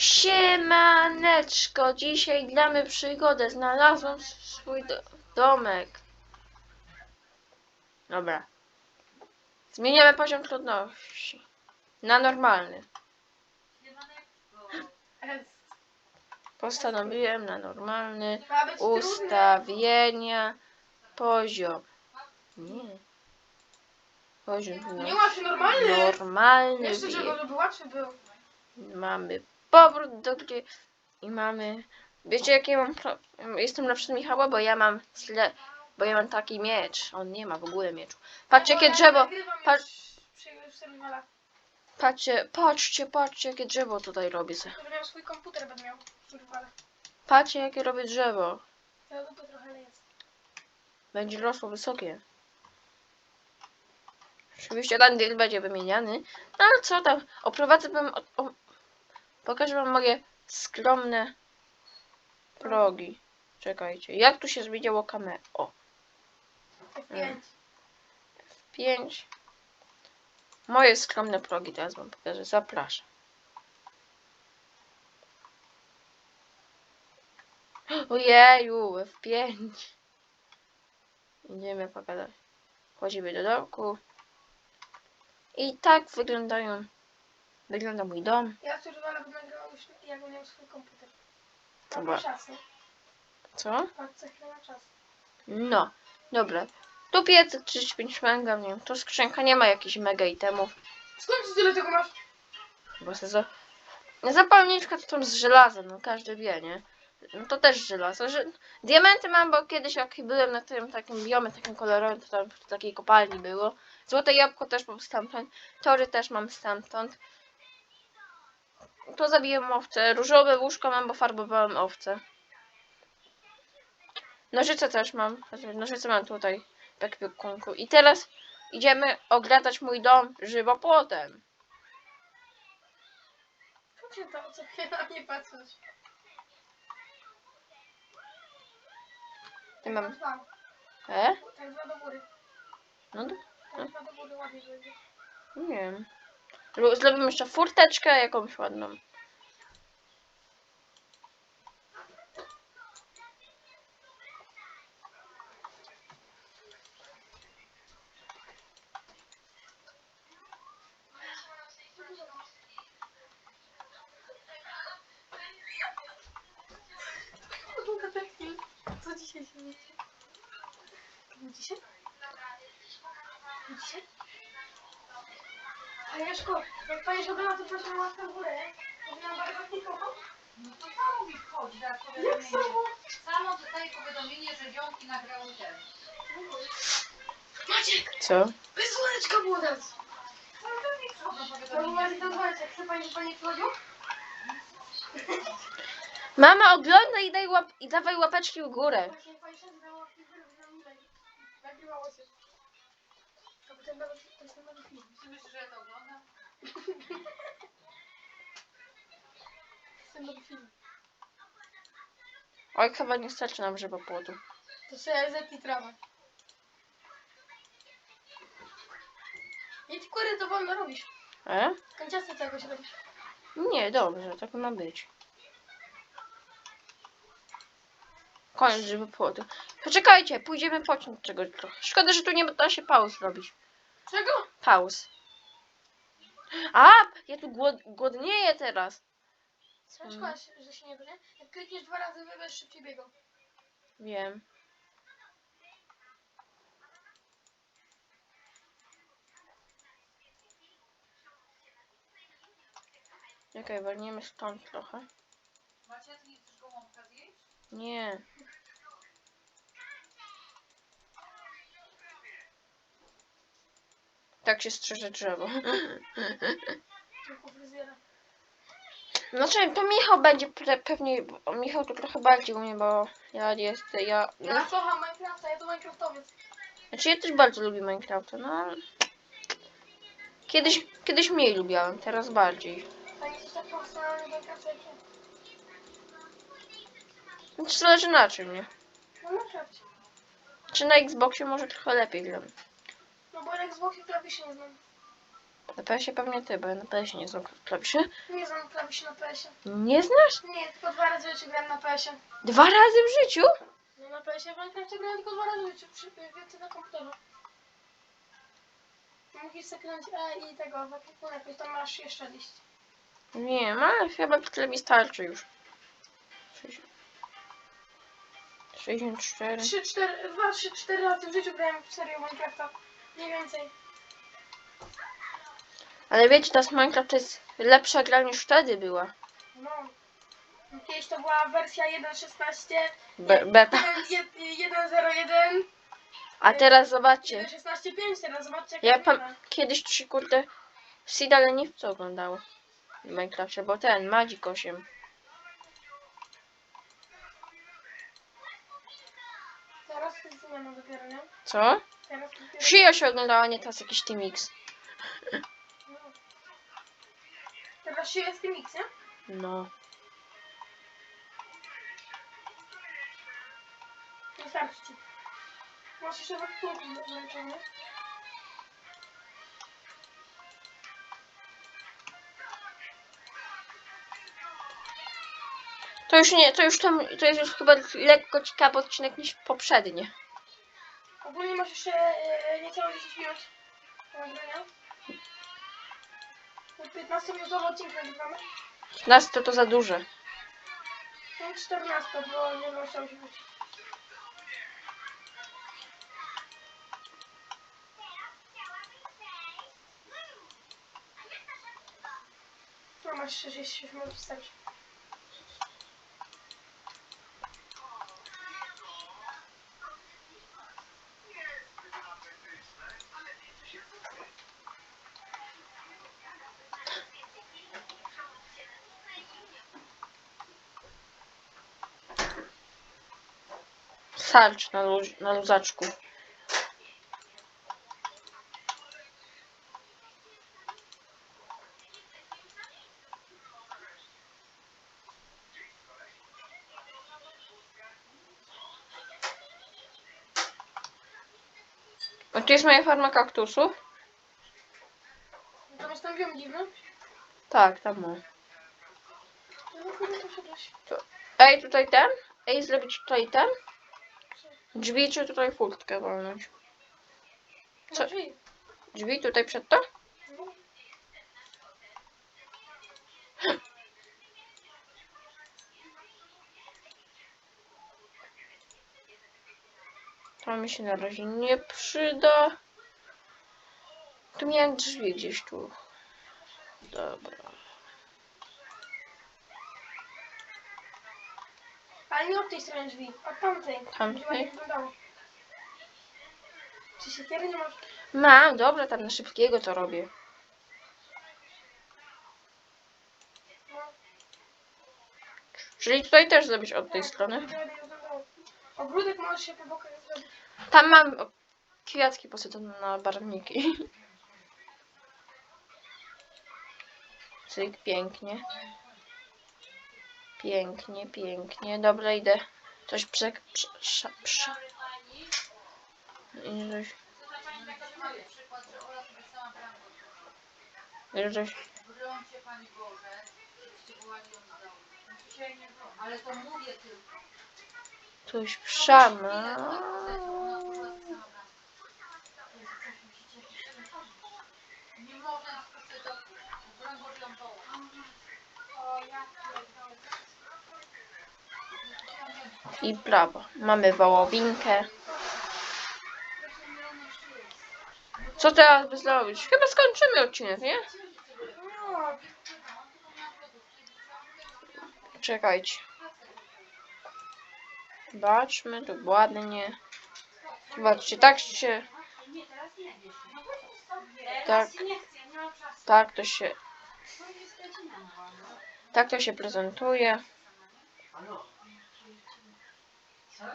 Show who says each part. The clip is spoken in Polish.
Speaker 1: Siemaneczko, dzisiaj gramy przygodę. Znalazłem s- swój do domek. Dobra. Zmieniamy poziom trudności. Na normalny. Postanowiłem na normalny. Ustawienia. Poziom. Nie. Poziom
Speaker 2: Nie łatwy, normalny.
Speaker 1: Normalny.
Speaker 2: Jeszcze żeby był.
Speaker 1: Mamy powrót do gry i mamy. Wiecie jakie mam. pro- Jestem lepszy od Michała, bo ja mam źle. Bo ja mam taki miecz. On nie ma w ogóle mieczu. Patrzcie jakie drzewo. Patrz, patrzcie, patrzcie, patrzcie jakie drzewo tutaj robię.
Speaker 2: Będę miał swój komputer, będę miał.
Speaker 1: Patrzcie jakie robię drzewo. Będzie rosło wysokie. Oczywiście ten deal będzie wymieniany. No ale co tam? Oprowadzę wam. Pokażę wam moje skromne progi. Czekajcie. Jak tu się zmieniało kamerę? O.
Speaker 2: F5.
Speaker 1: 5. Moje skromne progi teraz wam pokażę. Zapraszam. Ojeju, F5. Idziemy pogadać. Wchodzimy do domku. I tak wyglądają. Wygląda mój dom.
Speaker 2: Ja w survivala będę grał już jak będę miał swój komputer.
Speaker 1: Dobra.
Speaker 2: Mam czas, nie?
Speaker 1: Co?
Speaker 2: Patrz, chwilę czas.
Speaker 1: No. Dobra. Tu 535 mega, nie wiem. Tu skrzynka nie ma jakichś mega itemów.
Speaker 2: Skąd ty tyle tego masz?
Speaker 1: Bo se za... Zapalniczka to tam z żelaza, no każdy wie, nie? No to też żelazo. Że... Diamenty mam, bo kiedyś jak byłem na tym takim biomie, takim kolorowym, to tam w takiej kopalni było. Złote jabłko też mam stamtąd. Tory też mam stamtąd. To zabiłem owce. Różowe łóżko mam, bo farbowałem owce. Nożyce też mam. Znaczy, Nożyce mam tutaj w ekwipunku. I teraz idziemy ogradać mój dom żywopłotem.
Speaker 2: Co się tam, co chwilę na mnie patrzysz?
Speaker 1: Ty mam...
Speaker 2: Dwa.
Speaker 1: E?
Speaker 2: Tak, dwa do góry.
Speaker 1: No
Speaker 2: Tak, dwa do góry ładnie będzie.
Speaker 1: nie wiem. Zro- Zrobimy jeszcze furteczkę jakąś ładną.
Speaker 2: Co dzisiaj się dzieje? Dzisiaj? Dzisiaj? A Jaszko, jak pani się ogląda, to proszę łapkę w górę. Powinnam bardzo kilkowo.
Speaker 3: No to samo mi wchodzi, tak
Speaker 2: Jak
Speaker 3: powiadomienie.
Speaker 2: samo?
Speaker 3: Samo dostaje powiadomienie, że ziomki nagrały ten.
Speaker 2: Maciek,
Speaker 1: Co?
Speaker 2: bez dzwoneczka było.
Speaker 3: No
Speaker 2: To
Speaker 3: powiadomienie.
Speaker 2: była ten dzwoneczek. Chce pani, pani wchodził?
Speaker 1: Mama ogląda i daj łap i dawaj łapeczki w górę.
Speaker 2: Właśnie pani się w górę, nagrywało się. A potem nawet, to jest ten nowy film.
Speaker 3: Ty myślisz, że ja to oglądam?
Speaker 2: To jest ten nowy film.
Speaker 1: Oj, chyba nie starczy nam żywopłotu.
Speaker 2: To sobie zetnij trawę. I ty kury to wolno robisz.
Speaker 1: E?
Speaker 2: Kanciasty czegoś robisz.
Speaker 1: Nie, dobrze, tak ma być. Koniec żywopłotu. Poczekajcie, pójdziemy pociąć czegoś trochę. Szkoda, że tu nie da się pauz zrobić.
Speaker 2: Czego?
Speaker 1: Pauz. A, ja tu głod głodnieję teraz.
Speaker 2: No Szkoda, się- że się nie bierze. Jak klikniesz dwa razy, wybierz szybciej biegał.
Speaker 1: Wiem. Czekaj, walniemy stąd trochę.
Speaker 3: Macie, ty nie chcesz gołąbka zjeść?
Speaker 1: Nie. Tak się strzeże drzewo. Znaczy, to Michał będzie pewnie. Michał to trochę bardziej umie, bo ja jestem. Ja.
Speaker 2: Ja kocham Minecrafta, ja to Minecraftowiec.
Speaker 1: Znaczy, ja też bardzo lubię Minecrafta, no ale. Kiedyś, kiedyś mniej lubiałem, teraz bardziej. Znaczy, zależy na czym, nie?
Speaker 2: No Minecraft.
Speaker 1: Czy na Xboxie może trochę lepiej gram.
Speaker 2: No Xboxie klawiszy nie znam.
Speaker 1: Na PS-ie pewnie ty, bo ja na PS-ie nie znam klawiszy.
Speaker 2: Nie znam klawiszy na PS-ie.
Speaker 1: Nie znasz?
Speaker 2: Nie, tylko dwa razy w życiu grałem na PS-ie.
Speaker 1: Dwa razy w życiu?
Speaker 2: No na PS-ie w Minecrafcie grałem tylko dwa razy w życiu, przy, więcej na komputerze. Musisz seknąć E i tego, w ekwipunek, i tam masz jeszcze liść.
Speaker 1: Nie, ale chyba tyle mi starczy już. Sześć- 64.
Speaker 2: Trzy, cztery, dwa, trzy, cztery razy w życiu grałem w serię Minecrafta. Mniej więcej.
Speaker 1: Ale wiecie, teraz Minecraft to jest lepsza gra niż wtedy była.
Speaker 2: No. Kiedyś to była wersja 1.16,
Speaker 1: Be beta.
Speaker 2: 1.01,
Speaker 1: A teraz zobaczcie.
Speaker 2: 1.16.5, teraz zobaczcie jak
Speaker 1: Ja
Speaker 2: jest
Speaker 1: pam
Speaker 2: zmiana.
Speaker 1: kiedyś to się kurde Seed ale nie w co oglądało. W Minecrafcie, bo ten Magic 8.
Speaker 2: Teraz zmiana dopiero, nie?
Speaker 1: Co?
Speaker 2: Teraz dopiero...
Speaker 1: Się oglądała, nie teraz jakiś Team X.
Speaker 2: No. Teraz się jest tym X, nie?
Speaker 1: No.
Speaker 2: Wystarczy ci. Masz jeszcze dwa punkty do zaliczenia.
Speaker 1: Już nie, to już tam, to jest już chyba lekko ciekawy odcinek niż poprzednie.
Speaker 2: Ogólnie masz jeszcze e, niecałe 10 minut do nagrania. 15-minutowy odcinek nagrywamy.
Speaker 1: Nas to to za duże.
Speaker 2: No 14, bo nie chciał się być. No masz 66 minut wystarczy.
Speaker 1: Sarcz na, luz, na luzaczku. A tu jest moja farma kaktusów?
Speaker 2: Tam jest tam dziwny.
Speaker 1: Tak, tam mam.
Speaker 2: No.
Speaker 1: Ej, tutaj ten? Ej, zrobić tutaj ten? Drzwi czy tutaj furtkę walnąć? Co?
Speaker 2: Drzwi.
Speaker 1: Drzwi tutaj przed to? To mi się na razie nie przyda. Tu miałem drzwi gdzieś tu. Dobra.
Speaker 2: Ale nie od tej strony drzwi, od tamtej.
Speaker 1: Tamtej?
Speaker 2: Żeby ładnie wyglądało. Czy siekiery nie masz?
Speaker 1: Mam, dobra, tam na szybkiego to robię.
Speaker 2: No.
Speaker 1: Czyli tutaj też zrobić od tej
Speaker 2: Tak,
Speaker 1: strony.
Speaker 2: żeby ładnie wyglądało. Ogródek możesz się po bokach zrobić.
Speaker 1: Tam mam o, kwiatki posycone na barwniki. Cyk, pięknie. Pięknie, pięknie. Dobra, idę. Coś prze... prze, prze, prze. Coś, coś.
Speaker 3: Brącie Pani
Speaker 1: I prawo. Mamy wołowinkę. Co teraz by zrobić? Chyba skończymy odcinek, nie? Czekajcie. Zobaczmy, tu ładnie. Zobaczcie, tak się... Tak, tak to się... Tak to się prezentuje.
Speaker 3: Co